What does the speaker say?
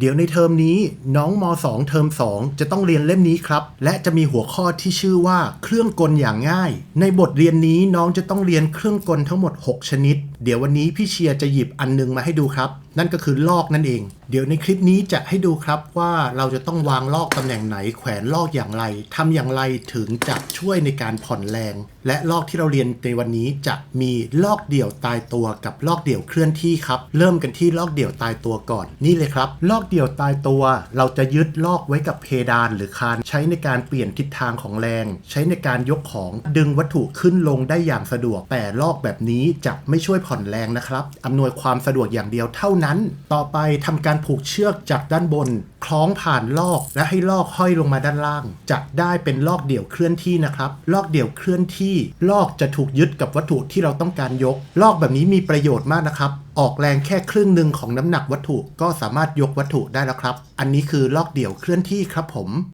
เดี๋ยวในเทอมนี้น้องม 2 เทอม 2 จะต้องเรียนเล่มนี้ครับ และจะมีหัวข้อที่ชื่อว่าเครื่องกลอย่างง่าย ในบทเรียนนี้น้องจะต้องเรียนเครื่องกลทั้งหมด 6 ชนิด เดี๋ยววันนี้พี่เชียร์จะหยิบอันนึงมาให้ดูครับ นั่นก็คือลอกนั่นเอง เดี๋ยวในคลิปนี้จะให้ดูครับว่าเราจะต้องวางลอกตำแหน่งไหนแขวนลอกอย่างไรทำอย่างไรถึงจะช่วยในการผ่อนแรง และลอกที่เราเรียนในวันนี้จะมีลอกเดี่ยวตายตัวกับลอกเดี่ยวเคลื่อนที่ครับ เริ่มกันที่ลอกเดี่ยวตายตัวก่อนนี่เลยครับลอกเดี่ยวตายตัว เราจะยึดลอกไว้กับเพดานหรือคานใช้ในการเปลี่ยนทิศทางของแรง ใช้ในการยกของดึงวัตถุขึ้นลงได้อย่างสะดวก แต่ลอกแบบนี้จะไม่ช่วยผ่อนแรงนะครับอำนวยความสะดวกอย่างเดียวเท่านั้น ต่อไปทำการผูกเชือกจากด้านบน คล้องผ่านลอกและให้ลอกห้อยลงมาด้านล่าง จะได้เป็นลอกเดี่ยวเคลื่อนที่นะครับลอกเดี่ยวเคลื่อนที่ ลอกจะถูกยึดกับวัตถุที่เราต้องการยก ลอกแบบนี้มีประโยชน์มากนะครับ ออกแรงแค่ครึ่งหนึ่งของน้ำหนักวัตถุก็สามารถยกวัตถุได้แล้วครับ อันนี้คือลอกเดี่ยวเคลื่อนที่ครับผม